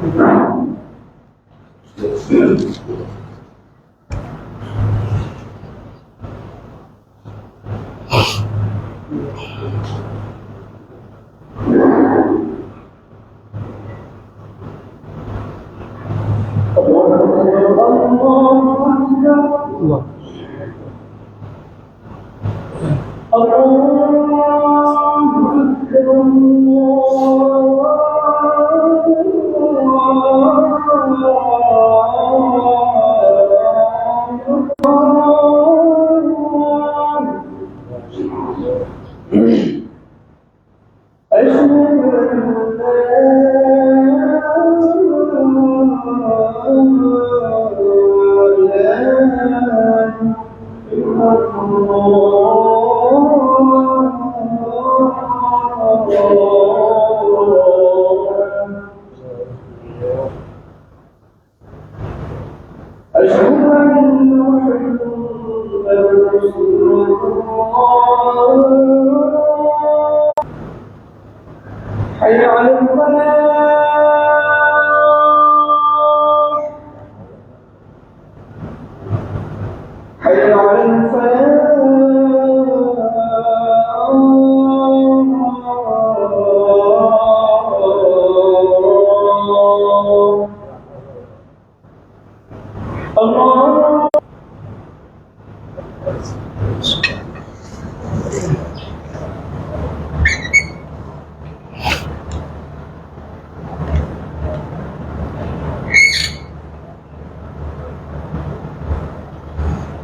Thank you.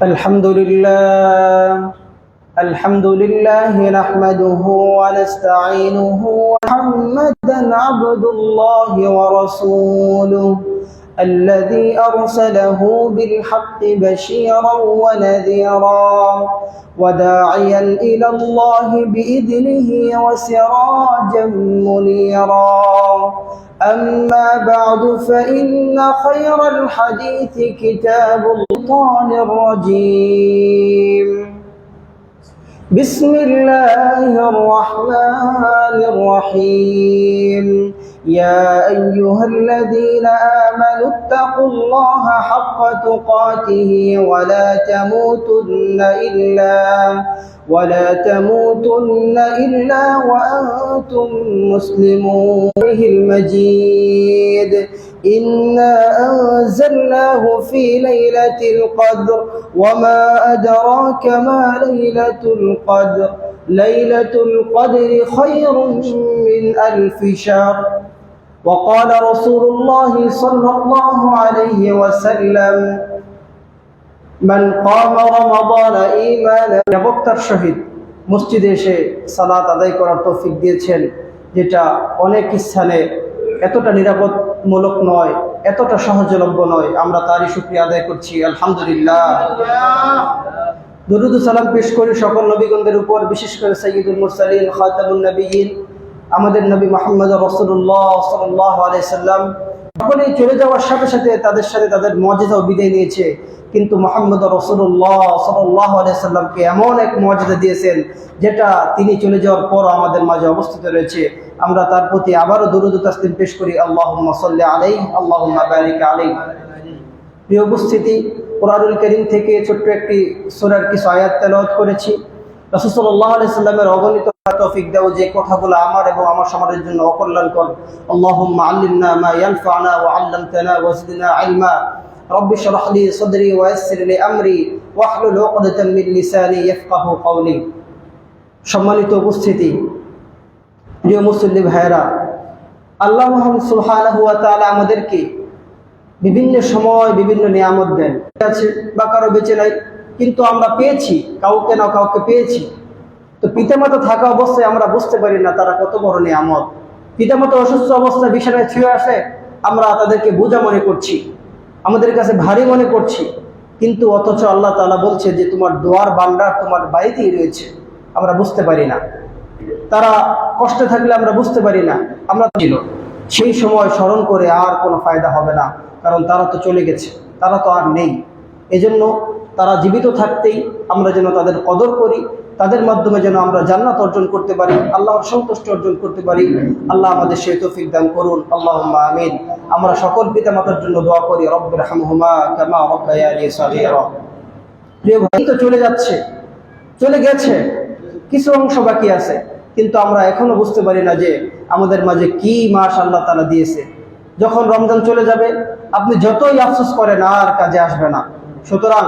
الحمد لله. الحمد لله نحمده ونستعينه محمدا عبد الله ورسوله الذي أرسله بالحق بشيرا ونذيرا وداعيا إلى الله بإذنه وسراجا منيرا أما بعد فإن خير الحديث كتاب الشيطان الرجيم. بسم الله الرحمن الرحيم. يا أيها الذين آمنوا اتقوا الله حق تقاته ولا تموتن إلا ولا تموتن إلا وأنتم مسلمون. المجيد. إنا أنزلناه في ليلة القدر وما أدراك ما ليلة القدر. ليلة القدر خير من ألف شهر. وقال رسول الله صلى الله عليه وسلم من قام رمضان إيمانا বক্তার সহিত মসজিদে এসে সালাত আদায় করার তৌফিক দিয়েছেন যেটা অনেক স্থানে এতটা নিরাপদমূলক নয় এতটা সহজলভ্য নয় আমরা তারই শুক্রিয়া আদায় করছি আলহামদুলিল্লাহ দরুদ সালাম পেশ করে সকল নবীগণদের উপর বিশেষ করে সৈয়দুল মুরসালিন খাতাবুল নবীন আমাদের নবী মোহাম্মদ রসুল্লাহ সাল্লাহ আলাইসাল্লাম সকলেই চলে যাওয়ার সাথে সাথে তাদের সাথে তাদের মর্যাদাও বিদায় নিয়েছে। কিন্তু মোহাম্মদ রসুল্লাহ সাল্লাহ আলাইসাল্লামকে এমন এক মর্যাদা দিয়েছেন, যেটা তিনি চলে যাওয়ার পর আমাদের মাঝে অবস্থিত রয়েছে। আমরা তার প্রতি আবারও দরুদ তাসলিম পেশ করি। আল্লাহ সাল্লাহ আলাই আল্লাহ বারিক আলাই প্রিয় উপস্থিতি, কোরআনুল করিম থেকে ছোট্ট একটি সোনার কিছু আয়াত তেলাওয়াত করেছি। রসুল্লাহ আলাইসাল্লামের অগণিত তৌফিক দাও যে কথাগুলো আমার এবং আমার সমাজের জন্য অকল্যাণকর। আল্লাহুম্মা আল্লিমনা মা ইয়ানফা'না ওয়া 'আল্লামতানা ওয়াজিদনা ইলমা রব্বি শরহ লি সাদরি ওয়া ইয়াসসির লি আমরি ওয়াহলুল 'উকদাতাম মিন লিসানি ইয়াফকাহু সম্মানিত উপস্থিতি, প্রিয় মুসলিম ভাইরা আল্লাহ সুবহানাহু ওয়া তাআলা আমাদেরকে বিভিন্ন সময় বিভিন্ন নিয়ামত দেন। আছে বা কারও বেঁচে নাই, কিন্তু আমরা পেয়েছি, কাউকে না কাউকে পেয়েছি। তো পিতামাতা থাকা অবস্থায় আমরা বুঝতে পারি না তারা কত বড় নিয়ামত। পিতামাতা অসুস্থ অবস্থায় বিছানায় ছুঁয়ে আসে আমরা তাদেরকে বোঝা মনে করছি, আমাদের কাছে ভারী মনে করছি। কিন্তু অথচ আল্লাহ তালা বলছে যে, তোমার দোয়ার বান্ডার তোমার বাড়িতেই রয়েছে। আমরা বুঝতে পারি না। তারা কষ্টে থাকলে আমরা বুঝতে পারি না। আমরা ছিল। সেই সময় স্মরণ করে আর কোনো ফায়দা হবে না, কারণ তারা তো চলে গেছে, তারা তো আর নেই। এজন্য তারা জীবিত থাকতেই আমরা যেন তাদের কদর করি তাদের মাধ্যমে যেন আমরা জান্নাত অর্জন করতে পারি, আল্লাহর সন্তুষ্ট অর্জন করতে পারি। আল্লাহ আমাদের সেই তৌফিক দান করুন। আল্লাহ আমিন। আমরা সকল পিতা মাতার জন্য দোয়া করি রব্বের ভাই তো চলে যাচ্ছে, চলে গেছে। কিছু অংশ বাকি আছে, কিন্তু আমরা এখনও বুঝতে পারি না যে আমাদের মাঝে কি মাস আল্লাহ তালা দিয়েছে। যখন রমজান চলে যাবে, আপনি যতই আফসোস করেন আর কাজে আসবে না। সুতরাং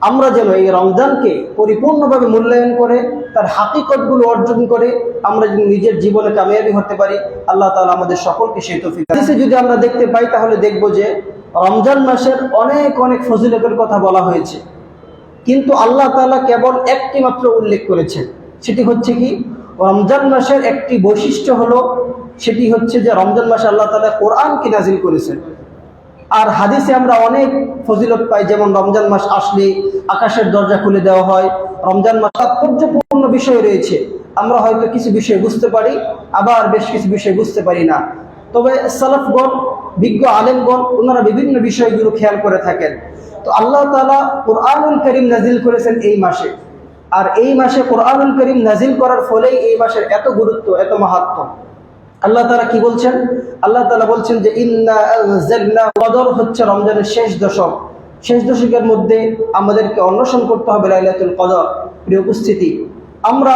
আমরা যেন এই রমজানকে পরিপূর্ণভাবে মূল্যায়ন করে, তার হাকিকতগুলো অর্জন করে, আমরা যেন নিজের জীবনে কামিয়াবি হতে পারি। আল্লাহ তালা আমাদের সকলকে সেই তৌফিক। যদি আমরা দেখতে পাই, তাহলে দেখব যে রমজান মাসের অনেক অনেক ফজিলতের কথা বলা হয়েছে। কিন্তু আল্লাহ তাআলা কেবল একটি মাত্র উল্লেখ করেছেন। সেটি হচ্ছে কি? রমজান মাসের একটি বৈশিষ্ট্য হলো, সেটি হচ্ছে যে রমজান মাসে আল্লাহ তাআলা কোরআনকে নাজিল করেছেন। আর হাদিসে আমরা অনেক ফজিলত পাই, যেমন রমজান মাস আসলে আকাশের দরজা খুলে দেওয়া হয়। রমজান মাস তাৎপর্যপূর্ণ বিষয় রয়েছে। আমরা হয়তো কিছু বিষয় বুঝতে পারি, আবার বেশ কিছু বিষয় বুঝতে পারি না। তবে সালাফগণ, বিজ্ঞ আলেমগণ, ওনারা বিভিন্ন বিষয়গুলো খেয়াল করে থাকেন। তো আল্লাহ তালা কোরআনুল করিম নাজিল করেছেন এই মাসে। আর এই মাসে কোরআনুল করিম নাজিল করার ফলেই এই মাসের এত গুরুত্ব, এত মাহাত্ম আল্লাহ তারা কি বলছেন? আল্লাহ তালা বলছেন যে, ইন্না কদর হচ্ছে রমজানের শেষ দশক। শেষ দশকের মধ্যে আমাদেরকে অন্বেষণ করতে হবে লাইলাতুল কদর, প্রিয় উপস্থিতি। আমরা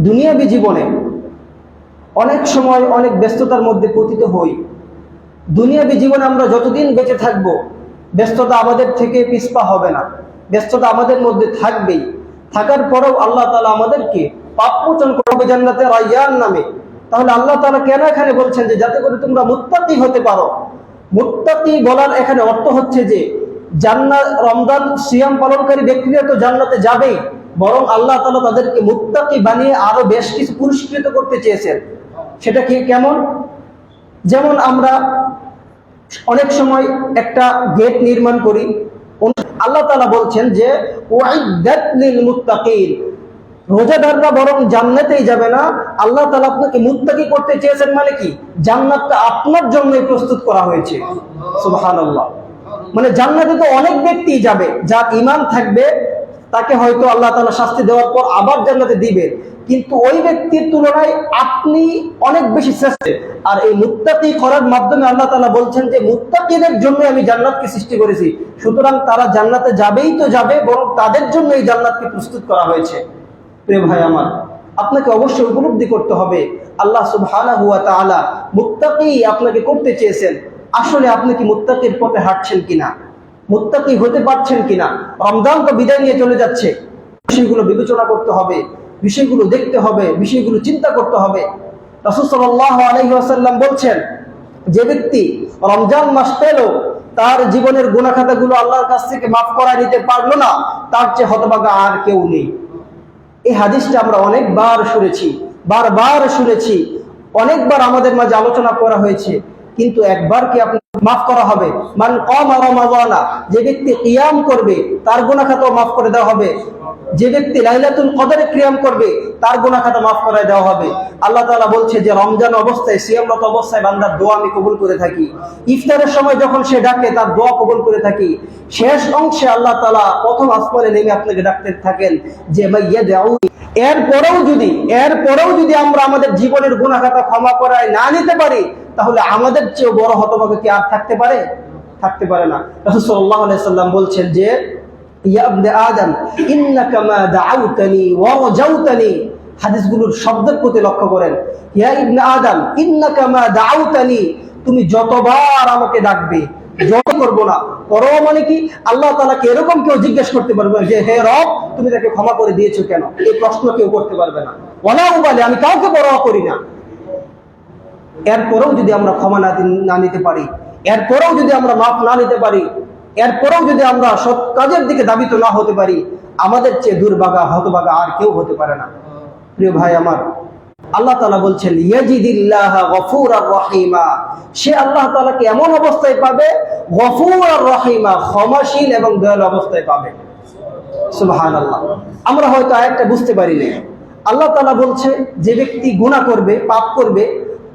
দুনিয়াবী জীবনে অনেক সময় অনেক ব্যস্ততার মধ্যে পতিত হই। দুনিয়াবী জীবনে আমরা যতদিন বেঁচে থাকব, ব্যস্ততা আমাদের থেকে পিছপা হবে না। ব্যস্ততা আমাদের মধ্যে থাকবেই। থাকার পরেও আল্লাহ তালা আমাদেরকে পাপমোচন করবে জান্নাতে রাইয়ান নামে। তাহলে আল্লাহ তারা কেন এখানে বলছেন যে যাতে করে তোমরা মুত্তাকি হতে পারো? মুত্তাকি বলার এখানে অর্থ হচ্ছে যে জান্নাত, রমজান সিয়াম পালনকারী ব্যক্তিরা তো জান্নাতে যাবেই, বরং আল্লাহ তালা তাদেরকে মুত্তাকি বানিয়ে আরও বেশ কিছু পুরস্কৃত করতে চেয়েছেন। সেটা কি কেমন? যেমন আমরা অনেক সময় একটা গেট নির্মাণ করি আল্লাহ তালা বলছেন যে ওয়াইদাত লিল মুত্তাকিন। রোজাদাররা বরং জান্নাতেই যাবে না। আল্লাহ তালা আপনাকে মুত্তাকি করতে চেয়েছেন মানে কি? জান্নাতটা আপনার জন্যই প্রস্তুত করা হয়েছে। মানে জান্নাতে তো অনেক ব্যক্তি যাবে, যার ইমান থাকবে, তাকে হয়তো আল্লাহ তালা শাস্তি দেওয়ার পর আবার জান্নাতে দিবে। কিন্তু ওই ব্যক্তির তুলনায় আপনি অনেক বেশি শ্রেষ্ঠ। আর এই মুত্তাকি করার মাধ্যমে আল্লাহ তালা বলছেন যে, মুত্তাকিদের জন্য আমি জান্নাতকে সৃষ্টি করেছি। সুতরাং তারা জান্নাতে যাবেই তো যাবে, বরং তাদের জন্য এই জান্নাতকে প্রস্তুত করা হয়েছে। প্রিয় ভাই আমার, আপনাকে অবশ্যই উপলব্ধি করতে হবে, আল্লাহ সুবহানাহু ওয়া তাআলা মুত্তাকি আপনাকে করতে চেয়েছেন, আসলে আপনি কি মুত্তাকির পথে হাঁটছেন কিনা, মুত্তাকি হতে পারছেন কিনা, রমজান তো বিদায় নিয়ে চলে যাচ্ছে, বিষয়গুলো বিবেচনা করতে হবে, বিষয়গুলো দেখতে হবে, বিষয়গুলো চিন্তা করতে হবে। রাসূল ওয়াসাল্লাম বলছেন, যে ব্যক্তি রমজান মাস পেল, তার জীবনের গুণাখাতাগুলো আল্লাহর কাছ থেকে মাফ করা নিতে পারল না, তার চেয়ে হতভাগা আর কেউ নেই। এই হাদিসটা আমরা অনেকবার শুনেছি, বারবার শুনেছি, অনেকবার আমাদের মাঝে আলোচনা করা হয়েছে, কিন্তু একবার কি আপনি মাফ করা হবে? মান কম যে ব্যক্তি ইয়াম করবে, তার খাতা মাফ করে দেওয়া হবে। যে ব্যক্তি লাইলাতুল কদরে ক্রিয়াম করবে, তার গুনাহ খাতা মাফ করায় দেওয়া হবে। আল্লাহ তালা বলছে যে, রমজান অবস্থায়, সিয়ামরত অবস্থায় বান্দার দোয়া আমি কবুল করে থাকি। ইফতারের সময় যখন সে ডাকে, তার দোয়া কবুল করে থাকি। শেষ অংশে আল্লাহ তাআলা প্রথম আসমানে নেমে আপনাকে ডাকতে থাকেন যে মাইয়া দাউ এরপরেও যদি এরপরেও যদি আমরা আমাদের জীবনের খাতা ক্ষমা করায় না নিতে পারি, তাহলে আমাদের চেয়েও বড় হতভাগে কি আর থাকতে পারে? থাকতে পারে না। রাসূল সাল্লাল্লাহু আলাইহি সাল্লাম বলছেন যে লক্ষ্য করেন। তুমি যতবার আমাকে ডাকবে, যত করব না। করো মানে কি? আল্লাহ তালাকে এরকম কেউ জিজ্ঞেস করতে পারবে যে, হে রব, তুমি তাকে ক্ষমা করে দিয়েছ কেন? এই প্রশ্ন কেউ করতে পারবে না। ওলা উবালে, আমি কাউকে পরোয়া করি না। এরপরেও যদি আমরা ক্ষমা না নিতে পারি, এরপরেও যদি আমরা মাফ না নিতে পারি এরপরেও যদি আমরা সৎ কাজের দিকে দাবিত না হতে পারি, আমাদের চেয়ে দুর্বাগা হতবাগা আর কেউ হতে পারে না। প্রিয় ভাই আমার, আল্লাহ তালা বলছেন রহিমা। সে আল্লাহ তালাকে এমন অবস্থায় পাবে গফুর আর রহিমা, ক্ষমাশীল এবং দয়াল অবস্থায় পাবে। সুবহান আল্লাহ আমরা হয়তো আরেকটা বুঝতে পারি না আল্লাহ তালা বলছে, যে ব্যক্তি গুণা করবে, পাপ করবে,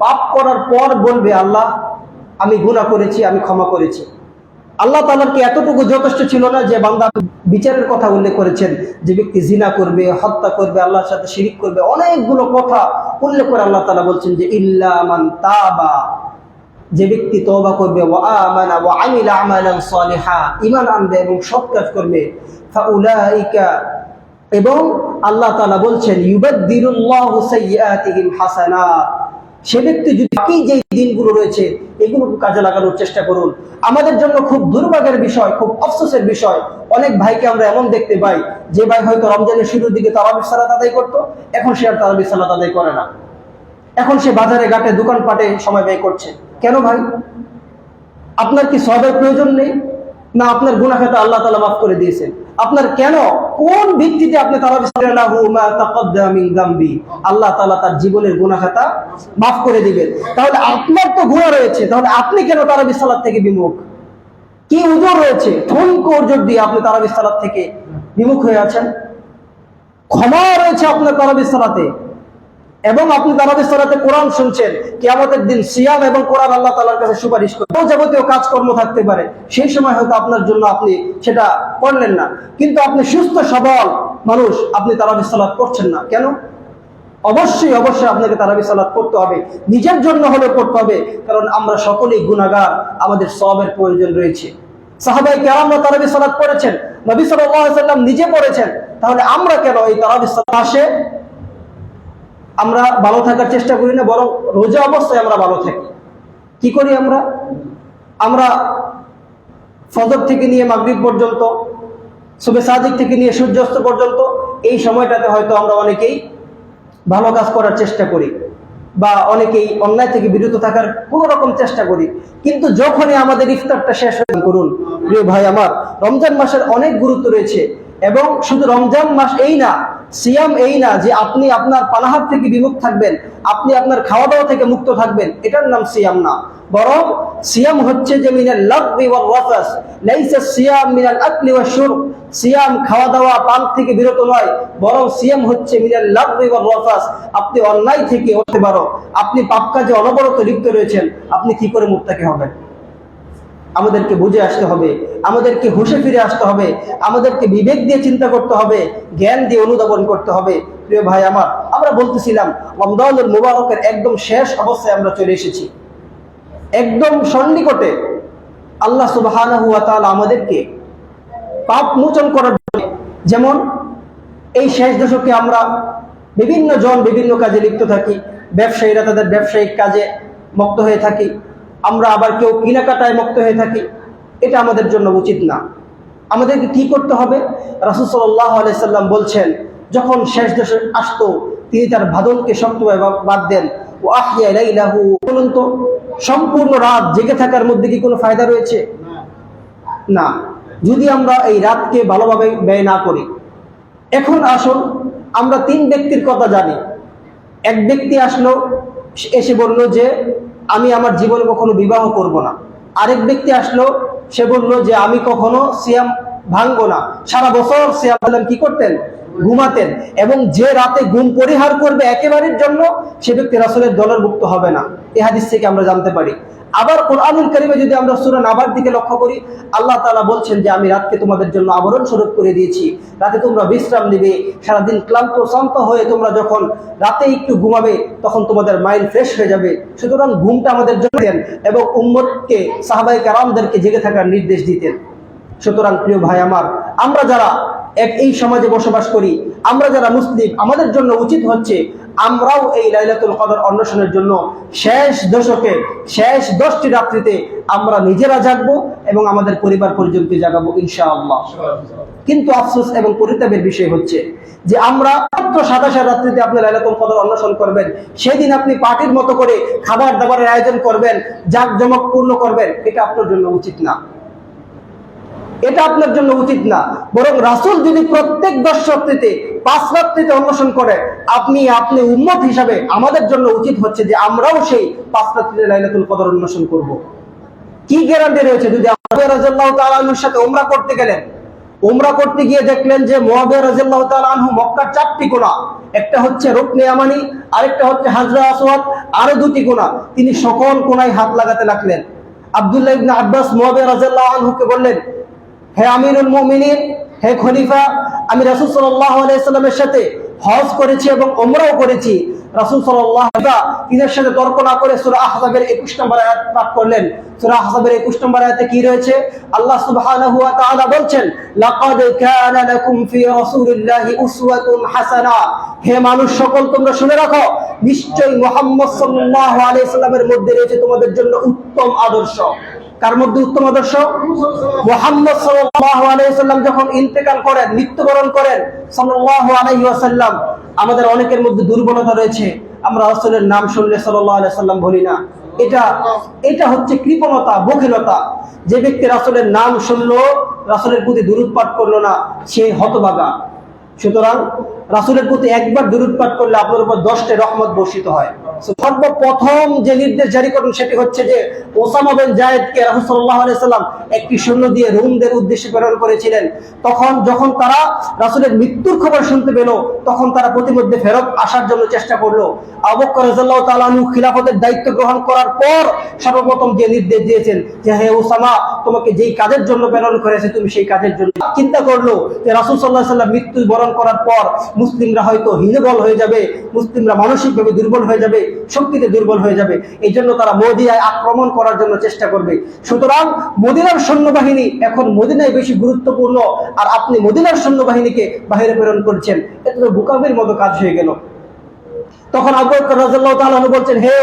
পাপ করার পর বলবে, আল্লাহ, আমি গুণা করেছি, আমি ক্ষমা করেছি। আল্লাহ তালার কি এতটুকু যথেষ্ট ছিল না যে বান্দা বিচারের কথা উল্লেখ করেছেন? যে ব্যক্তি জিনা করবে, হত্যা করবে, আল্লাহর সাথে শিরিক করবে, অনেকগুলো কথা উল্লেখ করে আল্লাহ তালা বলছেন যে ইল্লা মান তাবা। যে ব্যক্তি তবা করবে, ওয়া আমানা, ওয়া আমিলা আমালান ঈমান আনবে এবং সৎ কাজ করবে এবং আল্লাহ তাআলা বলছেন হাসানাত। সে ব্যক্তি যদি বাকি যে দিনগুলো রয়েছে, এগুলোকে কাজে লাগানোর চেষ্টা করুন। আমাদের জন্য খুব দুর্ভাগ্যের বিষয়, খুব আফসোসের বিষয়। অনেক ভাইকে আমরা এমন দেখতে পাই, যে ভাই হয়তো রমজানের শুরুর দিকে তারাবির সালাত আদায় করতো, এখন সে আর তারাবির সালাত আদায় করে না। এখন সে বাজারে, ঘাটে, দোকানপাটে সময় ব্যয় করছে। কেন ভাই? আপনার কি সবের প্রয়োজন নেই? না আপনার গুনাহ খাতা আল্লাহ তালা মাফ করে দিয়েছেন। আপনার কেন? কোন ভিত্তিতে আপনি আল্লাহ তালা তার জীবনের গুণাখাতা মাফ করে দিবেন। তাহলে আপনার তো গুণা রয়েছে, তাহলে আপনি কেন তারাবি সালাদ থেকে বিমুখ কি উজর রয়েছে? ঠুনকো উজর দিয়ে আপনি তারাবি সালাদ থেকে বিমুখ হয়ে আছেন ক্ষমা রয়েছে আপনার তারাবি সালাতে এবং আপনি তারাবির সালাতে কোরআন শুনছেন, কিয়ামতের দিন সিয়াম এবং কোরআন আল্লাহ তাআলার কাছে সুপারিশ করে যাবতীয় কাজকর্ম থাকতে পারে, সেই সময় হয়তো আপনার জন্য আপনি সেটা করলেন না। কিন্তু আপনি সুস্থ, সবল মানুষ, আপনি তারাবির সালাত করছেন না। কেন? অবশ্যই অবশ্যই আপনাকে তারাবি সালাত করতে হবে। নিজের জন্য হলে করতে হবে, কারণ আমরা সকলেই গুনাহগার, আমাদের সবের প্রয়োজন রয়েছে। সাহাবাই কেরামরা তারাবি সালাত পড়েছেন, নবী সাল্লাম নিজে পড়েছেন। তাহলে আমরা কেন এই তারাবি সালাত আসে? আমরা ভালো থাকার চেষ্টা করি না, বরং রোজা অবস্থায় আমরা ভালো থাকি। কি করি আমরা? আমরা ফজর থেকে নিয়ে মাগরিব পর্যন্ত শুভে সাদিক থেকে নিয়ে সূর্যাস্ত পর্যন্ত, এই সময়টাতে হয়তো আমরা অনেকেই ভালো কাজ করার চেষ্টা করি বা অনেকেই অন্যায় থেকে বিরত থাকার কোনো রকম চেষ্টা করি। কিন্তু যখনই আমাদের ইফতারটা শেষ করুন, প্রিয় ভাই আমার, রমজান মাসের অনেক গুরুত্ব রয়েছে। এবং শুধু রমজান মাস এই না, সিয়াম এই না যে আপনি আপনার পানাহার থেকে বিমুখ থাকবেন, আপনি আপনার খাওয়া দাওয়া থেকে মুক্ত থাকবেন, এটার নাম সিয়াম না। বরং সিয়াম হচ্ছে যে মিনাল লাগবি ওয়াল ওয়াফাস, লাইসা সিয়াম মিনাল আকলি ওয়াশ শুরব সিয়াম খাওয়া দাওয়া পান থেকে বিরত নয়, বরং সিয়াম হচ্ছে মিনাল লাগবি ওয়াল ওয়াফাস। আপনি অন্যায় থেকে হতে পারো। আপনি পাপ কাজে অনবরত লিপ্ত রয়েছেন। আপনি কি করে মুক্তাকি হবেন? আমাদেরকে বুঝে আসতে হবে, আমাদেরকে হুশে ফিরে আসতে হবে, আমাদেরকে বিবেক দিয়ে চিন্তা করতে হবে, জ্ঞান দিয়ে অনুধাবন করতে হবে। প্রিয় ভাই আমার, আমরা বলতেছিলাম রমদানুল মুবারকের একদম শেষ অবস্থায় আমরা চলে এসেছি। একদম সন্নিকটে আল্লাহ সুবহানাহু ওয়া তাআলা আমাদেরকে পাপ মোচন করার জন্য, যেমন এই শেষ দশকে আমরা বিভিন্ন জন বিভিন্ন কাজে লিপ্ত থাকি, ব্যবসায়ীরা তাদের ব্যবসায়িক কাজে মুক্ত হয়ে থাকি আমরা আবার কেউ কেনাকাটায় মুক্ত হয়ে থাকি, এটা আমাদের জন্য উচিত না। আমাদেরকে কি করতে হবে? রাসুল সাল্লাহ আলাইসাল্লাম বলছেন, যখন শেষ দশে আসতো, তিনি তার ভাদনকে শক্তভাবে বাদ দেন। ও আহিয়া লাইলাহু বলুন তো, সম্পূর্ণ রাত জেগে থাকার মধ্যে কি কোনো ফায়দা রয়েছে? না। যদি আমরা এই রাতকে ভালোভাবে ব্যয় না করি, এখন আসুন, আমরা তিন ব্যক্তির কথা জানি। এক ব্যক্তি আসলো, এসে বলল যে আমি আমার জীবনে কখনো বিবাহ করব না। আরেক ব্যক্তি আসলো, সে বলল যে, আমি কখনো সিয়াম ভাঙবো না। সারা বছর সিয়াম কি করতেন? ঘুমাতেন। এবং যে রাতে ঘুম পরিহার করবে একেবারের জন্য, সে ব্যক্তি দলের মুক্ত হবে না। এ হাদিস থেকে আমরা জানতে পারি। আবার কোরআনুল কারিমে যদি আমরা সূরা নাবার দিকে লক্ষ্য করি, আল্লাহ তাআলা বলছেন যে আমি রাতকে তোমাদের জন্য আবরণ স্বরূপ করে দিয়েছি। রাতে তোমরা বিশ্রাম নেবে, সারাদিন ক্লান্ত, শান্ত হয়ে তোমরা যখন রাতে একটু ঘুমাবে, তখন তোমাদের মাইন্ড ফ্রেশ হয়ে যাবে। সুতরাং ঘুমটা আমাদের জন্য দেন এবং উম্মতকে সাহাবাই কারামদেরকে জেগে থাকার নির্দেশ দিতেন। সুতরাং প্রিয় ভাই আমার, আমরা যারা এক এই সমাজে বসবাস করি। আমরা যারা মুসলিম, আমাদের জন্য উচিত হচ্ছে আমরাও এই লাইলাতুল কদর অন্বেষণের জন্য শেষ দশকে, শেষ দশটি রাত্রিতে আমরা নিজেরা জাগবো এবং আমাদের পরিবার পরিজনকে জাগাবো ইনশাআল্লাহ। কিন্তু আফসোস এবং পরিতাপের বিষয় হচ্ছে যে আমরা মাত্র সাতাশ রাত্রিতে আপনি লাইলাতুল কদর অন্বেষণ করবেন, সেদিন আপনি পার্টির মতো করে খাবার দাবারের আয়োজন করবেন জাঁকজমক পূর্ণ করবেন, এটা আপনার জন্য উচিত না। এটা আপনার জন্য উচিত না। বরং রাসুল যদি প্রত্যেক দশ রাত্রিতে পাঁচ রাত্রিতে অন্বেষণ করে, আপনি আপনি উম্মত হিসাবে আমাদের জন্য উচিত হচ্ছে যে আমরাও সেই পাঁচ রাত্রিতে লাইলাতুল কদর অন্বেষণ করব। কি গ্যারান্টি রয়েছে? যদি সাথে উমরা করতে গেলেন ওমরা করতে গিয়ে দেখলেন যে মুয়াবিয়া রাদিয়াল্লাহু তাআলা আনহু মক্কার চারটি কোণা, একটা হচ্ছে রুকনে আমানি, আরেকটা হচ্ছে হাজরা আসওয়াদ, আরও দুটি কোণা, তিনি সকল কোনায় হাত লাগাতে লাগলেন। আব্দুল্লাহ আব্বাস মুয়াবিয়া রাদিয়াল্লাহু আনহুকে বললেন হে আমিরুল মুমিনিন, হে খলিফা, আমি রাসূল সাল্লাল্লাহু আলাইহি সাল্লামের সাথে হজ করেছি এবং ওমরাও করেছি। রাসূল সাথে তর্ক না করে সূরা আহজাবের 21 নম্বর আয়াত পাঠ করলেন। সূরা আহজাবের 21 নম্বর আয়াতে কি রয়েছে? আল্লাহ সুবহানাহু বলছেন হাসানা। হে মানুষ, সকল তোমরা শুনে রাখো, নিশ্চয়ই মুহাম্মদ সাল্লাল্লাহু আলাইহি সাল্লামের মধ্যে রয়েছে তোমাদের জন্য উত্তম আদর্শ। কার মধ্যে উত্তম আদর্শ? মোহাম্মদ সাল্লাম যখন ইন্তেকাল করেন, মৃত্যুবরণ করেন আলাইহি আমাদের অনেকের মধ্যে দুর্বলতা রয়েছে। আমরা রাসূলের নাম শুনলে সাল্লাম বলি না। এটা এটা হচ্ছে কৃপণতা, বখিলতা। যে ব্যক্তি রাসূলের নাম শুনলো, রাসূলের প্রতি দুরূদ পাঠ করল না, সে হতভাগা। সুতরাং রাসূলের প্রতি একবার দুরূদ করলে আপনার উপর দশটা রহমত বর্ষিত হয়। সর্বপ্রথম যে নির্দেশ জারি করেন সেটি হচ্ছে যে ওসামা বিন জায়েদকে রাসূল সাল্লাল্লাহু আলাইহি সাল্লাম একটি সৈন্য দিয়ে রোমদের উদ্দেশ্যে প্রেরণ করেছিলেন। তখন যখন তারা রাসূলের মৃত্যুর খবর শুনতে পেল, তখন তারা প্রতিমধ্যে ফেরত আসার জন্য চেষ্টা করল। আবু বকর রাদিয়াল্লাহু তাআলা আনহু খিলাফতের দায়িত্ব গ্রহণ করার পর সর্বপ্রথম যে নির্দেশ দিয়েছেন যে, হে ওসামা, তোমাকে যেই কাজের জন্য প্রেরণ করেছে তুমি সেই কাজের জন্য চিন্তা করল যে, রাসূল সাল্লাল্লাহু আলাইহি সাল্লাম মৃত্যু বরণ করার পর মুসলিমরা হয়তো হীনবল হয়ে যাবে, মুসলিমরা মানসিকভাবে দুর্বল হয়ে যাবে। শক্তিতে দুর্বল হয়ে যাবে। এই জন্য তারা মদিনায় আক্রমণ করার জন্য চেষ্টা করবে। সুতরাং মদিনার সৈন্যবাহিনী এখন মদিনায় বেশি গুরুত্বপূর্ণ, আর আপনি মদিনার সৈন্যবাহিনীকে বাহিরে প্রেরণ করছেন। এটা তো বুকাবির মতো কাজ হয়ে গেল। তখন আবু বকর রাদিয়াল্লাহু তাআলা আনহু বলছেন, হে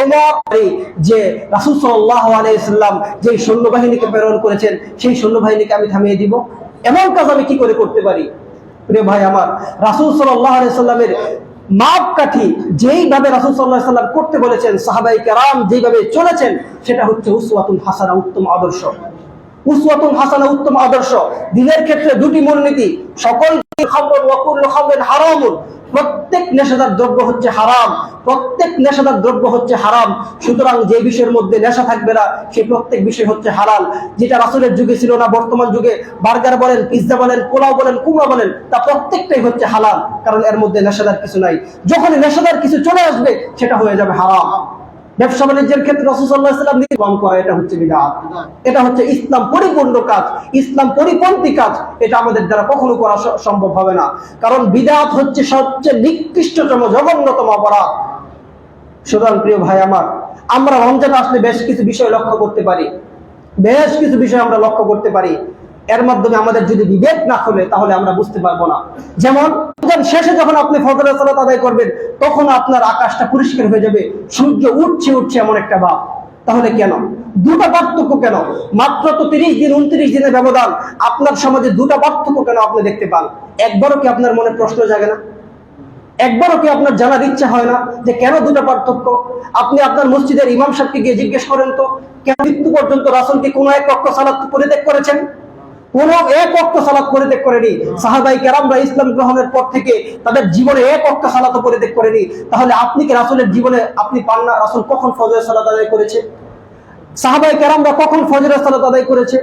এই যে রাসূল যে সৈন্যবাহিনীকে প্রেরণ করেছেন, সেই সৈন্যবাহিনীকে আমি থামিয়ে দিব। এমন কাজ আমি কি করে করতে পারি? ভাই আমার, রাসূল সাল্লামের মাপকাঠি যেইভাবে রাসুল সাল্লাহ সাল্লাম করতে বলেছেন সাহাবাই কেরাম যেইভাবে চলেছেন, সেটা হচ্ছে উসওয়াতুল হাসানা উত্তম আদর্শ। উসওয়াতুল হাসানা উত্তম আদর্শ। দিনের ক্ষেত্রে দুটি মূলনীতি, সকল প্রত্যেক নেশাদার দ্রব্য হচ্ছে হারাম। প্রত্যেক নেশাদার দ্রব্য হচ্ছে হারাম। সুতরাং যে বিষয়ের মধ্যে নেশা থাকবে না প্রত্যেক বিষয় হচ্ছে হালাল। যেটা রাসূলের যুগে ছিল না, বর্তমান যুগে বার্গার বলেন, পিৎজা বলেন, পোলাও বলেন, কুমড়া বলেন, তা প্রত্যেকটাই হচ্ছে হালাল। কারণ এর মধ্যে নেশাদার কিছু নাই। যখন নেশাদার কিছু চলে আসবে, সেটা হয়ে যাবে হারাম। ব্যবসা বাণিজ্যের ক্ষেত্রে রসুল্লাহাম নির্মাণ করা, এটা হচ্ছে বিদাত। এটা হচ্ছে ইসলাম পরিপূর্ণ কাজ, ইসলাম পরিপন্থী কাজ, এটা আমাদের দ্বারা কখনো করা সম্ভব হবে না। কারণ বিদাত হচ্ছে সবচেয়ে নিকৃষ্টতম, জঘন্যতম অপরাধ। সুতরাং প্রিয় ভাই আমার, আমরা রমজান আসলে বেশ কিছু বিষয় লক্ষ্য করতে পারি। বেশ কিছু বিষয় আমরা লক্ষ্য করতে পারি। এর মাধ্যমে আমাদের যদি বিবেক না খোলে, তাহলে আমরা বুঝতে পারব না। যেমন শেষে যখন আপনি ফজরের সালাত আদায় করবেন, তখন আপনার আকাশটা পরিষ্কার হয়ে যাবে, সূর্য উঠছে উঠছে এমন একটা ভাব। তাহলে কেন? দুটা পার্থক্য কেন? মাত্র তো তিরিশ দিন, উনত্রিশ দিনের ব্যবধান। আপনার সমাজে দুটা পার্থক্য কেন আপনি দেখতে পান? একবারও কি আপনার মনে প্রশ্ন জাগে না? একবারও কি আপনার জানার ইচ্ছা হয় না যে কেন দুটো পার্থক্য? আপনি আপনার মসজিদের ইমাম সাহেবকে গিয়ে জিজ্ঞেস করেন তো, কেন মৃত্যু পর্যন্ত রাসুল কি কোনো এক পক্ষ সালাত পরিত্যাগ করেছেন? কোন এক অক্ত সালাত পরিত্যাগ করেনি। সাহাবাই কেরামরা ইসলাম গ্রহণের পর থেকে তাদের জীবনে এক অক্ত সালাত পরিত্যাগ করেনি। তাহলে আপনি কি রাসুলের জীবনে আপনি পান না? রাসুল কখন ফজরের সালাত আদায় করেছে? সাহাবাই কেরামরা কখন ফজরের সালাত আদায় করেছে?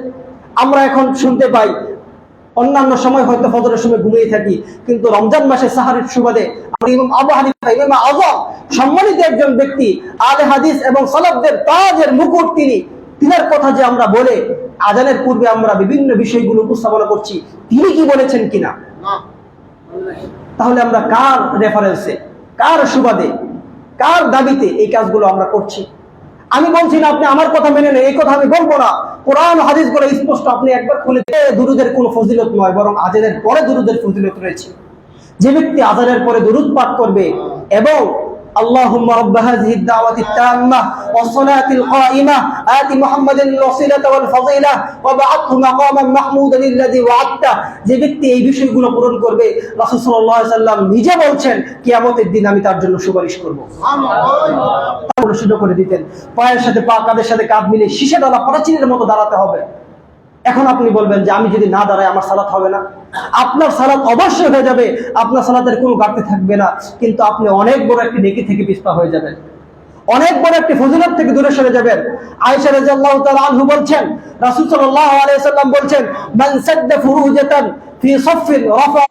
আমরা এখন শুনতে পাই, অন্যান্য সময় হয়তো ফজরের সময় ঘুমিয়ে থাকি, কিন্তু রমজান মাসে সাহারির সুবাদে সম্মানিত একজন ব্যক্তি, আলে হাদিস এবং সালাফদের তাজের মুকুট তিনি। তিনার কথা যে আমরা বলে আজানের পূর্বে আমরা বিভিন্ন বিষয়গুলো উপস্থাপনা করছি। তিনি কি বলেছেন কিনা? তাহলে আমরা কার রেফারেন্সে কার সুবাদে কার দাবিতে এই কাজগুলো আমরা করছি? আমি বলছি না আপনি আমার কথা মেনে নেন এই কথা আমি বলব না। কোরআন হাদিস বলে স্পষ্ট আপনি একবার খুলে দুরুদের কোনো ফজিলত নয় বরং আজানের পরে দুরুদের ফজিলত রয়েছে। যে ব্যক্তি আজানের পরে দুরুদ পাঠ করবে এবং اللهم رب هذه الدعوة التامة والصلاة القائمة آت محمد الوسيلة والفضيلة وبعثه مقاما محمودا الذي وعدته যে ব্যক্তি এই বিষয়গুলো পূরণ করবে রাসূল সাল্লাল্লাহু আলাইহি সাল্লাম নিজে বলছেন কিয়ামতের দিন আমি তার জন্য সুপারিশ করব অনুষ্ঠিত করে দিতেন পায়ের সাথে পা কাঁধের সাথে কাঁধ মিলে শীষে দাঁড়া প্রাচীরের মতো দাঁড়াতে হবে এখন আপনি বলবেন যে আমি যদি না দাঁড়াই, আমার সালাত হবে না। আপনার সালাত অবশ্যই হয়ে যাবে। আপনার সালাতের কোনো ঘাটতি থাকবে না। কিন্তু আপনি অনেক বড় একটি নেকি থেকে পিস্তা হয়ে যাবেন। অনেক বড় একটি ফজিলত থেকে দূরে সরে যাবেন। আয়েশা রাদিয়াল্লাহু তাআলা আনহু বলছেন, রাসূল সাল্লাল্লাহু আলাইহি সাল্লাম বলছেন, মান সাদ্দা ফুরুজাতান ফি সাফফিন রাফা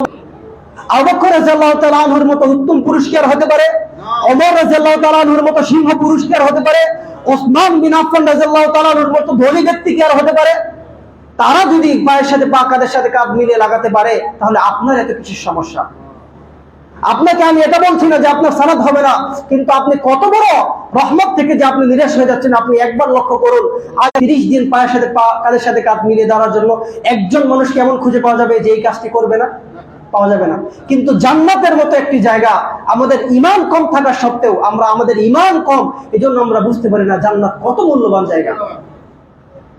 আবু বকর রাদিয়াল্লাহু তাআলা আনহুর মতো উত্তম পুরস্কার হতে পারে। অমর রাজিয়াল্লাহ তালাহুর মতো সিংহ পুরুষ কি আর হতে পারে। ওসমান বিন আফফান রাজিয়াল্লাহ তালাহুর মতো ধনী ব্যক্তি কি আর হতে পারে? তারা যদি পায়ের সাথে পা কাদের সাথে কাঁধ মিলিয়ে লাগাতে পারে, তাহলে আপনার এত কিছুর সমস্যা। আপনাকে আমি এটা বলছি না যে আপনার সালাদ হবে না, কিন্তু আপনি কত বড় রহমত থেকে যে আপনি নিরাশ হয়ে যাচ্ছেন, আপনি একবার লক্ষ্য করুন, আজ তিরিশ দিন পায়ের সাথে পা, কাদের সাথে কাঁধ মিলিয়ে দাঁড়ার জন্য একজন মানুষ কেমন খুঁজে পাওয়া যাবে যে এই কাজটি করবে না, পাওয়া যাবে না। কিন্তু জান্নাতের মতো একটি জায়গা, আমাদের ইমান কম থাকা সত্ত্বেও, আমরা আমাদের ইমান কম এই আমরা বুঝতে পারি না জান্নাত কত মূল্যবান জায়গা।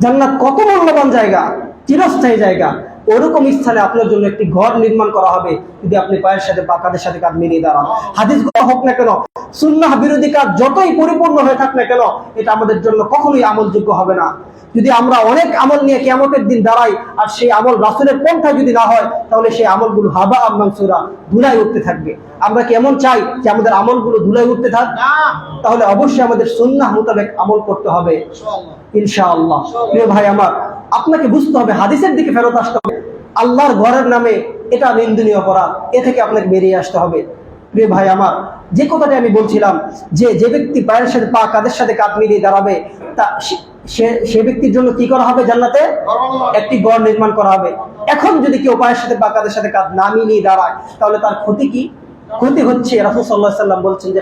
জান্নাত কত মূল্যবান জায়গা, চিরস্থায়ী জায়গা। ওরকম স্থানে আপনার জন্য একটি ঘর নির্মাণ করা হবে, যদি আপনি পায়ের সাথে বা কাঁধের সাথে কাঁধ মিলিয়ে দাঁড়ান। হাদিস হোক না কেন, সুন্নাহ বিরোধী কাজ যতই পরিপূর্ণ হয়ে থাক না কেন, এটা আমাদের জন্য কখনোই আমলযোগ্য হবে না। যদি আমরা অনেক আমল নিয়ে কেমতের দিন দাঁড়াই আর সেই আমল রাসুলের পন্থা যদি না হয় তাহলে সেই আমলগুলো হাবা আমাংসুরা ধুলাই উঠতে থাকবে। আমরা কেমন চাই যে আমাদের আমলগুলো ধুলাই উঠতে থাক? তাহলে অবশ্যই আমাদের সুন্নাহ মোতাবেক আমল করতে হবে। ইনশাআল্লাহ। প্রিয় ভাই আমার আপনাকে বুঝতে হবে হাদিসের দিকে ফেরত আসতে হবে। আল্লাহর ঘরের নামে এটা নিন্দনীয় অপরাধ এ থেকে আপনাকে বেরিয়ে আসতে হবে। প্রিয় ভাই আমার যে কথাটি আমি বলছিলাম যে যে ব্যক্তি পায়ের সাথে পা কাদের সাথে কাঁধ মিলিয়ে দাঁড়াবে তা সে- ব্যক্তির জন্য কি করা হবে জান্নাতে? একটি গড় নির্মাণ করা হবে। এখন যদি কেউ পায়ের সাথে বাকাদের সাথে কাজ নামিয়ে নিয়ে দাঁড়ায় তাহলে তার ক্ষতি কি? ক্ষতি হচ্ছে। সাল্লাম বলছেন যে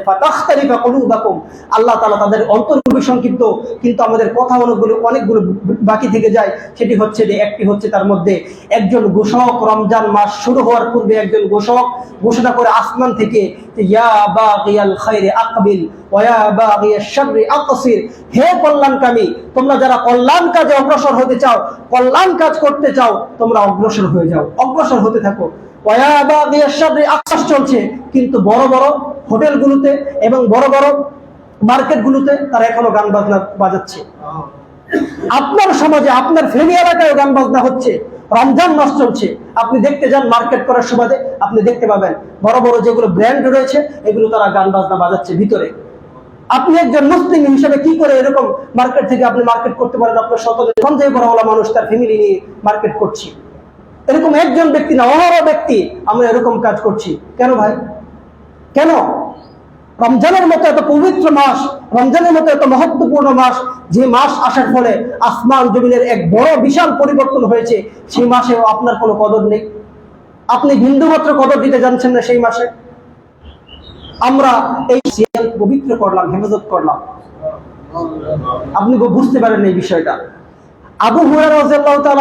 আল্লাহ তাআলা তাদের অন্তর খুবই সংক্ষিপ্ত কিন্তু আমাদের কথা অনেকগুলো অনেকগুলো বাকি থেকে যায়। সেটি হচ্ছে যে, একটি হচ্ছে তার মধ্যে একজন ঘোষক রমজান মাস শুরু হওয়ার পূর্বে একজন ঘোষক ঘোষণা করে আসমান থেকে ইয়া শাররি আকসির। হে কল্যাণকামী, তোমরা যারা কল্যাণ কাজে অগ্রসর হতে চাও, কল্যাণ কাজ করতে চাও, তোমরা অগ্রসর হয়ে যাও। অগ্রসর হতে থাকো। আকাশ চলছে, কিন্তু বড় বড় হোটেলগুলোতে এবং বড় বড় মার্কেটগুলোতে তারা এখনও গান বাজনা বাজাচ্ছে। আপনার সমাজে, আপনার এলাকায় গান বাজনা হচ্ছে, রমজান মাস চলছে, আপনি দেখতে যান মার্কেট করার সুবাদে আপনি দেখতে পাবেন বড় বড় যেগুলো ব্র্যান্ড রয়েছে, এগুলো তারা গান বাজনা বাজাচ্ছে ভিতরে। আপনি একজন মুসলিম হিসেবে কি করে এরকম মার্কেট থেকে আপনি মার্কেট করতে পারেন? আপনার সকলে সঞ্জয় বড়ওয়ালা মানুষ তার ফ্যামিলি নিয়ে মার্কেট করছি। এরকম একজন ব্যক্তি না, অহরহ ব্যক্তি আমরা এরকম কাজ করছি। কেন ভাই? কেন? রমজানের মতো এত পবিত্র মাস, রমজানের মতো এত মহত্বপূর্ণ মাস, যে মাস আসার ফলে আসমান জমিনের এক বড় বিশাল পরিবর্তন হয়েছে, সেই মাসেও আপনার কোনো কদর নেই। আপনি বিন্দুমাত্র কদর দিতে জানছেন না সেই মাসে। আমরা এই পবিত্র করলাম, হেফাজত করলাম। আপনি বুঝতে পারেন এই বিষয়টা। আবু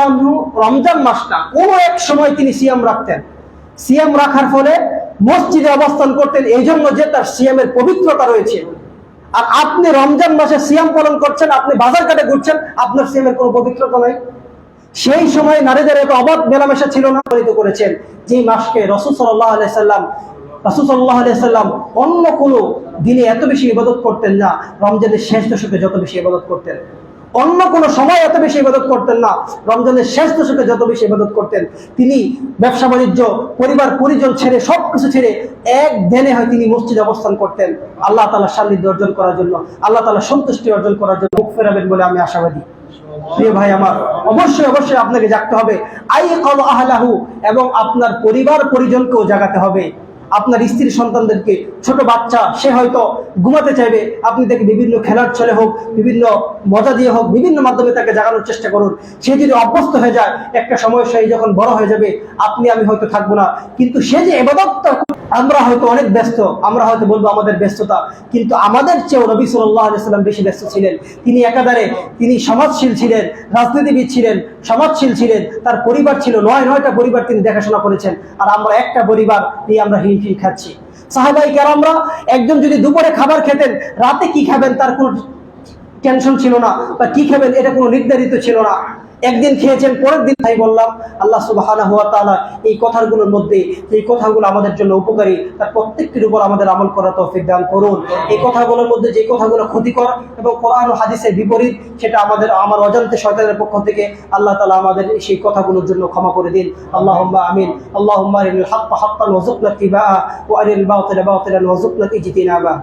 আনহু রমজান মাসটা কোনো এক সময় তিনি সিয়াম রাখতেন। সিয়াম রাখার ফলে মসজিদে অবস্থান করতেন এই জন্য যে তার সিয়ামের পবিত্রতা রয়েছে। আর আপনি রমজান মাসে সিয়াম পালন করছেন, আপনি বাজার কাটে ঘুরছেন, আপনার সিয়ামের কোনো পবিত্রতা নাই। সেই সময় নারীদের এত অবাধ মেলামেশা ছিল না, পালিত করেছেন যে মাসকে রসুল সাল্লাহ আলাইসাল্লাম রসুল সাল্লাহ আলাইসাল্লাম অন্য কোনো দিনে এত বেশি ইবাদত করতেন না। রমজানের শেষ দশকে যত বেশি ইবাদত করতেন। অন্য কোনো সময় এত বেশি ইবাদত করতেন না। রমজানের শেষ দশকে যত বেশি ইবাদত করতেন, তিনি ব্যবসা, বাণিজ্য, পরিবার, পরিজন ছেড়ে সব কিছু ছেড়ে এক দিনে হয় তিনি মসজিদে অবস্থান করতেন। আল্লাহ তালা সান্নিধ্য অর্জন করার জন্য, আল্লাহ তালা সন্তুষ্টি অর্জন করার জন্য মুখ ফেরাবেন বলে আমি আশাবাদী। প্রিয় ভাই আমার, অবশ্যই অবশ্যই আপনাকে জাগতে হবে। আই কল আহলাহু, এবং আপনার পরিবার পরিজনকেও জাগাতে হবে। আপনার স্ত্রী সন্তানদেরকে ছোট বাচ্চা, সে হয়তো ঘুমাতে চাইবে। আপনি তাকে বিভিন্ন খেলার ছলে হোক, বিভিন্ন মজা দিয়ে হোক, বিভিন্ন মাধ্যমে তাকে জাগানোর চেষ্টা করুন। সে যদি অভ্যস্ত হয়ে যায়, একটা সময় সে যখন বড় হয়ে যাবে, আপনি, আমি হয়তো থাকব না। কিন্তু সে যে এবাদতটা আমরা হয়তো অনেক ব্যস্ত, আমরা হয়তো বলব আমাদের ব্যস্ততা, কিন্তু আমাদের চেয়েও নবী আলাইসাল্লাম বেশি ব্যস্ত ছিলেন। তিনি একাধারে, তিনি সমাজশীল ছিলেন, রাজনীতিবিদ ছিলেন, সমাজশীল ছিলেন, তার পরিবার ছিল, নয় নয়টা পরিবার তিনি দেখাশোনা করেছেন, আর আমরা একটা পরিবার নিয়ে আমরা হিমফিম খাচ্ছি। সাহাবাই আমরা একজন যদি দুপুরে খাবার খেতেন, রাতে কি খাবেন তার কোনো টেনশন ছিল না, বা কি খাবেন এটা কোনো নির্ধারিত ছিল না। একদিন খেয়েছেন, পরের দিন তাই বললাম, আল্লাহ সুবাহানা তাআলা এই কথাগুলোর মধ্যে, এই কথাগুলো আমাদের জন্য উপকারী। তার প্রত্যেকটির উপর আমাদের আমল করা তৌফিক দান করুন। এই কথাগুলোর মধ্যে যে কথাগুলো ক্ষতিকর এবং কোরআন ও হাদিসের বিপরীত, সেটা আমাদের, আমার অজান্তে সরকারের পক্ষ থেকে আল্লাহ তালা আমাদের সেই কথাগুলোর জন্য ক্ষমা করে দিন। আল্লাহ আমিন। আল্লাহ হাক্কা হাক্কান ওয়ারযুকনা ইত্তিবাআ। ওয়া আরিনিল বাতিলা বাতিলান ওয়ারযুকনা ইজতিনাবা।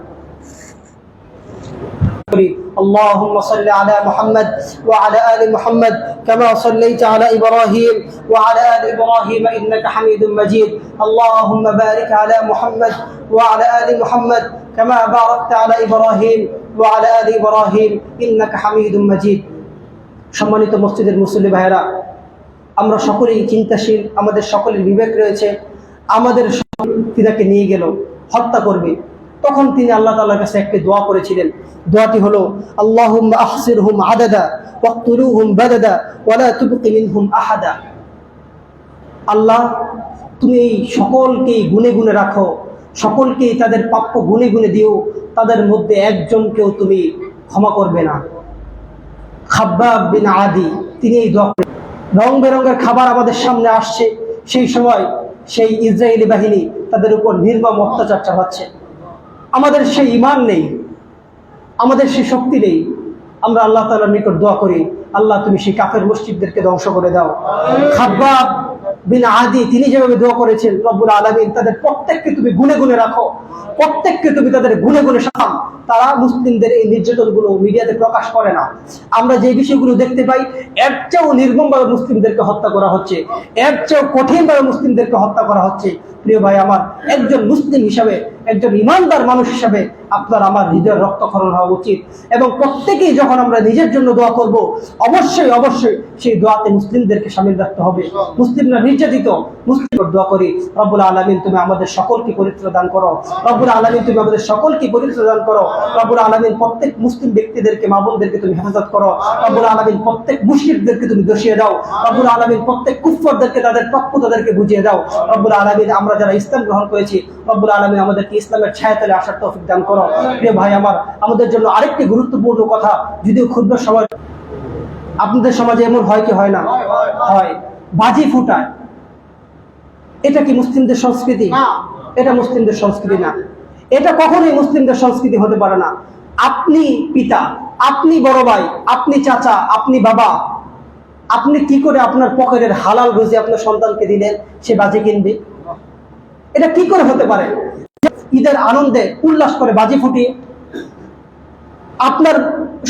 اللهم صل على محمد وعلى ال محمد كما صليت على ابراهيم وعلى ال ابراهيم انك حميد مجيد اللهم بارك على محمد وعلى ال محمد كما باركت على إبراهيم وعلى آل إبراهيم إنك حميد مجيد সম্মানিত মসজিদের মুসল্লি ভাইয়েরা আমরা সকলেই চিন্তাশীল আমাদের সকলের বিবেক রয়েছে আমাদের তিনাকে নিয়ে গেল হত্যা করবে তখন তিনি আল্লাহ তাআলার কাছে একটি দোয়া করেছিলেন। দোয়াটি হলো, আল্লাহুম্মা আহসিরহুম আদাদা ওয়াকতুলুহুম বাদাদা ওয়ালা তুবকি মিনহুম আহাদা। আল্লাহ, তুমি এই সকলকেই গুনে গুনে রাখো, সকলকেই তাদের প্রাপ্য গুনে গুনে দিও, তাদের মধ্যে একজনকেও তুমি ক্ষমা করবে না। খাব্বাব বিন আদি, তিনি এই দোয়া। রং বেরঙের খাবার আমাদের সামনে আসছে, সেই সময় সেই ইসরায়েলি বাহিনী তাদের উপর নির্মম অত্যাচার চালাচ্ছে। আমাদের সেই ইমান নেই, আমাদের সেই শক্তি নেই। আমরা আল্লাহ তাআলার নিকট দোয়া করি, আল্লাহ তুমি সেই কাফের মসজিদদেরকে ধ্বংস করে দাও। খাব্বাব বিন আদি, তিনি যেভাবে দোয়া করেছেন, রব্বুল আলামিন তাদের প্রত্যেককে তুমি গুনে গুনে রাখো, প্রত্যেককে তুমি তাদের গুনে গুনে সাম তারা মুসলিমদের এই নির্যাতনগুলো মিডিয়াতে প্রকাশ করে না। আমরা যে বিষয়গুলো দেখতে পাই, এর চেয়েও নির্মমভাবে মুসলিমদেরকে হত্যা করা হচ্ছে, এর চেয়েও কঠিনভাবে মুসলিমদেরকে হত্যা করা হচ্ছে। প্রিয় ভাই আমার, একজন মুসলিম হিসাবে, একজন ইমানদার মানুষ হিসাবে আপনার আমার হৃদয়ের রক্তক্ষরণ হওয়া উচিত। এবং প্রত্যেকেই যখন আমরা নিজের জন্য দোয়া করব, অবশ্যই অবশ্যই সেই দোয়াতে মুসলিমদেরকে সামিল রাখতে হবে। মুসলিমরা নির্যাতিত মুসলিম দোয়া করি, রব্বুল আলমিন, তুমি আমাদের সকলকে পরিত্র দান করো। রব্বুল আলমিন, তুমি আমাদের সকলকে পরিত্র দান করো। রব্বুল আলমিন, প্রত্যেক মুসলিম ব্যক্তিদেরকে, মা বোনদেরকে তুমি হেফাজত করো। রব্বুল আলমিন, প্রত্যেক মুশরিকদেরকে তুমি দোষিয়ে দাও। রব্বুল আলমিন, প্রত্যেক কুফরদেরকে তাদের প্রাপ্য তাদেরকে বুঝিয়ে দাও। রব্বুল আলমিন, আমরা যারা ইসলাম গ্রহণ করেছি রব্বুল আলমিন আমাদেরকে ইসলামের ছায়াতলে আসার তৌফিক দান করো। প্রিয় ভাই আমার আমাদের জন্য আরেকটি গুরুত্বপূর্ণ কথা যদিও ক্ষুদ্র সময় আপনাদের সমাজে এমন হয় কি হয় না? হয় বাজি ফুটায়। এটা কি মুসলিমদের সংস্কৃতি? এটা মুসলিমদের সংস্কৃতি না। এটা কখনোই মুসলিমদের সংস্কৃতি হতে পারে না। আপনি পিতা আপনি বড় ভাই আপনি চাচা আপনি বাবা আপনি কি করে আপনার পকেটের হালাল রুজি আপনার সন্তানকে দিলেন সে বাজি কিনবে? এটা কি করে হতে পারে? ঈদের আনন্দে উল্লাস করে বাজি ফুটিয়ে আপনার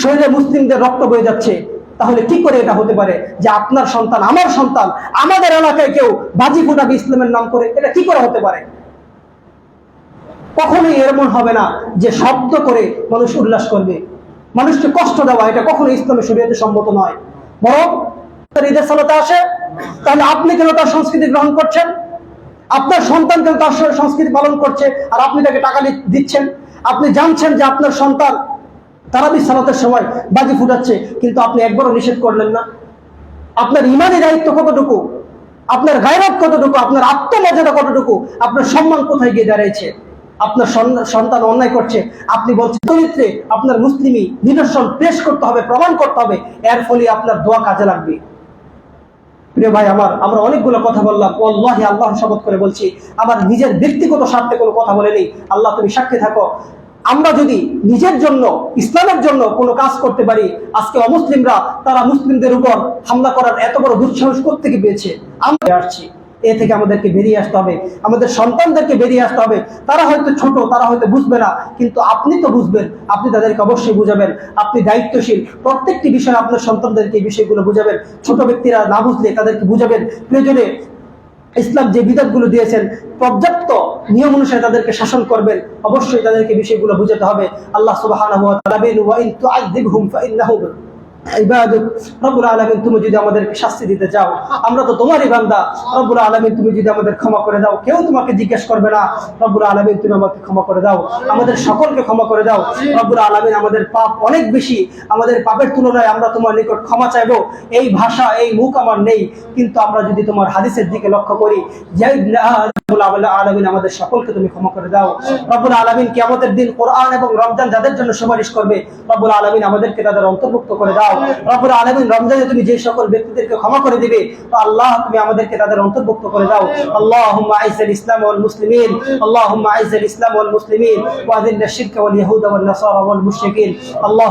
শরীরে মুসলিমদের রক্ত বয়ে যাচ্ছে, তাহলে কি করে এটা হতে পারে? যে আপনার সন্তান, আমার সন্তান, আমাদের এলাকায় কেউ বাজি ফুটাবে ইসলামের নাম করে, এটা কি করে হতে পারে? কখনোই এমন হবে না যে শব্দ করে মানুষ উল্লাস করবে। মানুষকে কষ্ট দেওয়া, এটা কখনো ইসলামের শরীয়তে সম্মত নয়। বরং ঈদের সালাতে আসে, তাহলে আপনি কেন তার সংস্কৃতি গ্রহণ করছেন? আপনার সন্তান কেন তার সংস্কৃতি পালন করছে, আর আপনি তাকে টাকা দিচ্ছেন। আপনি জানছেন যে আপনার সন্তান তারাবি সালাতের সময় বাজি ফুটাচ্ছে, কিন্তু আপনি একবারও নিষেধ করলেন না। আপনার ইমানি দায়িত্ব কতটুকু? আপনার গায়রাত কতটুকু? আপনার আত্মমর্যাদা কতটুকু? আপনার সম্মান কোথায় গিয়ে দাঁড়িয়েছে আপনার সন্তান অন্যায় করছে। আপনি বলছেন, চরিত্রে আপনার মুসলিমই নিদর্শন পেশ করতে হবে, প্রমাণ করতে হবে। এর ফলে আপনার দোয়া কাজে লাগবে। প্রিয় ভাই আমার, আমরা অনেকগুলো কথা বললাম। আল্লাহে আল্লাহ শপথ করে বলছি। আমার নিজের ব্যক্তিগত স্বার্থে কোনো কথা বলে নেই আল্লাহ তুমি সাক্ষী থাকো। আমরা যদি নিজের জন্য, ইসলামের জন্য কোনো কাজ করতে পারি, আজকে অমুসলিমরা, তারা মুসলিমদের উপর হামলা করার এত বড় দুঃসাহস থেকে পেয়েছে? আমরা আসছি। এ থেকে আমাদেরকে বেরিয়ে আসতে হবে। আমাদের সন্তানদেরকে বেরিয়ে আসতে হবে। তারা হয়তো ছোট, তারা হয়তো বুঝবে না, কিন্তু আপনি তো বুঝবেন, আপনি তাদেরকে অবশ্যই বুঝাবেন। আপনি দায়িত্বশীল, প্রত্যেকটি বিষয়ে আপনার সন্তানদেরকে এই বিষয়গুলো বুঝাবেন। ছোট ব্যক্তিরা না বুঝলে তাদেরকে বুঝাবেন। প্রয়োজনে ইসলাম যে বিধানগুলো দিয়েছেন, পর্যাপ্ত নিয়ম অনুসারে তাদেরকে শাসন করবেন। অবশ্যই তাদেরকে বিষয়গুলো বুঝাতে হবে। আল্লাহ সুবহানাহু আমরা যদি আমাদের পাপের তুলনায় আমরা তোমার নিকট ক্ষমা চাইব। এই ভাষা, এই মুখ আমার নেই, কিন্তু আমরা যদি তোমার হাদিসের দিকে লক্ষ্য করি আলামিন, আমাদের সকলকে তুমি ক্ষমা করে দাও। রব্বুল আলামিন কিয়ামতের দিন কোরআন এবং রমজান যাদের জন্য সুপারিশ করবে, রব্বুল আলামিন আমাদেরকে তাদের অন্তর্ভুক্ত করে দাও। রব্বুল আলমিন রমজানে তুমি যে সকল ব্যক্তিদেরকে ক্ষমা করে দিবে, তো আল্লাহ তুমি আমাদেরকে তাদের অন্তর্ভুক্ত করে দাও। আল্লাহুম্মা আইসাল ইসলাম ওয়াল মুসলিমিন, আল্লাহুম্মা আইসাল ইসলাম ওয়াল মুসলিমিন ওয়া আযিল্লা শিরকা ওয়াল ইয়াহুদা ওয়াল নাসারা ওয়াল মুশরিকিন, আল্লাহ